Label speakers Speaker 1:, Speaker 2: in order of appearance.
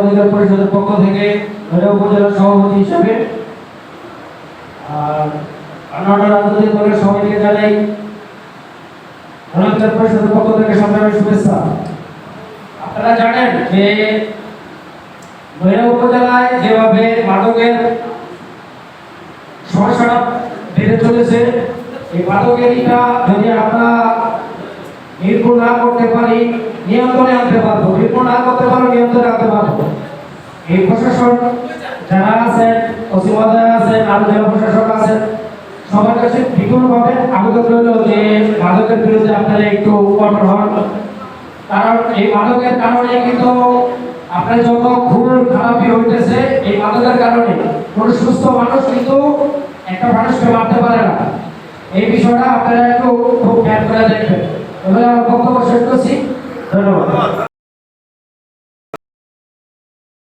Speaker 1: অধিকার পরিষদের পক্ষ থেকে ভৈরব উপজেলার সভাপতি হিসেবে, আর অন্যান্য রাজনৈতিক দলের সবাইকে জানাই পরিষদের পক্ষ থেকে শুভেচ্ছা। আপনারা জানেন যে উপজেলায় যেভাবে মাদকের সমস্যাটা বেড়ে চলেছে, এই মাদকের ইটা যদি আমরা নির্মূল না করতে পারি, নিয়ন্ত্রণে আনতে পারব। নির্মূল না করতে পারব নিয়ন্ত্রণে এই প্রশাসন যারা আছেন পশ্চিমবঙ্গে আছেন, আরও জেলা প্রশাসক আছেন, সবার কাছে বিপুলভাবে আবেদন রইল যে মাদকের বিরুদ্ধে আপনারা একটু কঠোর হন। কারণ এই মাদকের কারণে কিন্তু আপনার যত খুব খারাপই হইতেছে, এই মাদকের কারণে কোন সুস্থ মানুষ কিন্তু একটা মানুষকে মারতে পারে না। এই বিষয়টা আপনারা একটু খুব খেয়াল করে দেখবেন। বক্তব্য শেষ করছি। ধন্যবাদ।